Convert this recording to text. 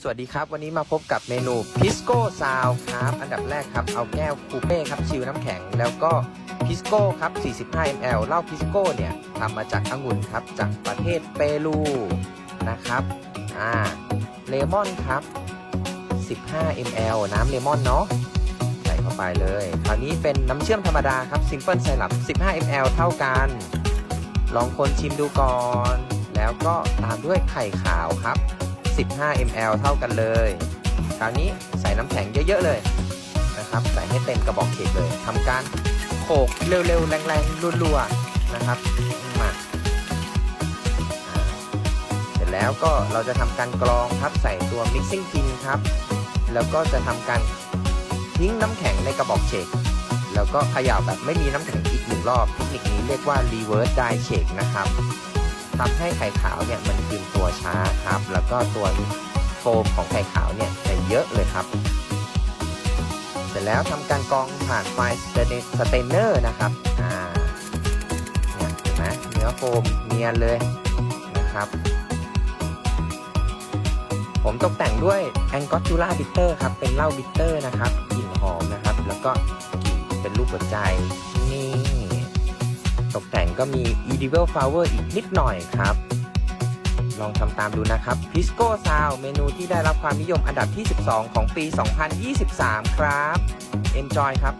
สวัสดีครับ วันนี้มาพบกับเมนูพิสโก้ซาวครับ อันดับแรกครับ เอาแก้วคูเป้ครับชิลน้ำแข็ง แล้วก็พิสโก้ครับ 45 ml เหล้าพิสโก้เนี่ยทำมาจากองุ่นครับ จากประเทศเปรูนะครับอ่าเลมอนครับ 15 ml น้ำเลมอนเนาะใส่เข้าไปเลยคราวนี้เป็นน้ำเชื่อมธรรมดาครับซิมเปิลไซรัป15 ml เท่ากัน ลองคนชิมดูก่อน แล้วก็ตามด้วยไข่ขาวครับ 15 ml เท่ากันเลย คราวนี้ใส่น้ำแข็งเยอะ ๆ เลยนะครับ ใส่ให้เต็มกระบอกเค้กเลยทำการโขกเร็วๆ แรงๆรัวๆนะครับมาเสร็จแล้วก็เราจะทำการกรองครับใส่ตัว mixing tin ครับ แล้วก็จะทำการทิ้งน้ำแข็งในกระบอกเชกแล้วก็เขย่าแบบไม่มีน้ำแข็งอีกหนึ่งรอบเทคนิคนี้เรียกว่า reverse die shake นะครับ ทำให้ไข่ขาวเนี่ยมันคืนตัวช้าครับ แล้วก็ตัวโฟมของไข่ขาวเนี่ยจะเยอะเลยครับ เสร็จแล้วทำการกรองผ่านไฟสเตนเนอร์นะครับอ่าเนี่ยเห็นไหมเนื้อโฟมเนียนเลยนะครับผมตกแต่งด้วยแองกอ t จูล่าบิตเตอร์ครับ เป็นเหล้าบิตเตอร์นะครับ กลิ่นหอมนะครับ แล้วก็กลิ่นเป็นรูปหัวใจ ตกแต่งก็มี edible flower อีกนิดหน่อยครับ ลองทำตามดูนะครับ Pisco Sound เมนูที่ได้รับความนิยมอันดับที่ 12 ของปี 2023 ครับ Enjoy ครับ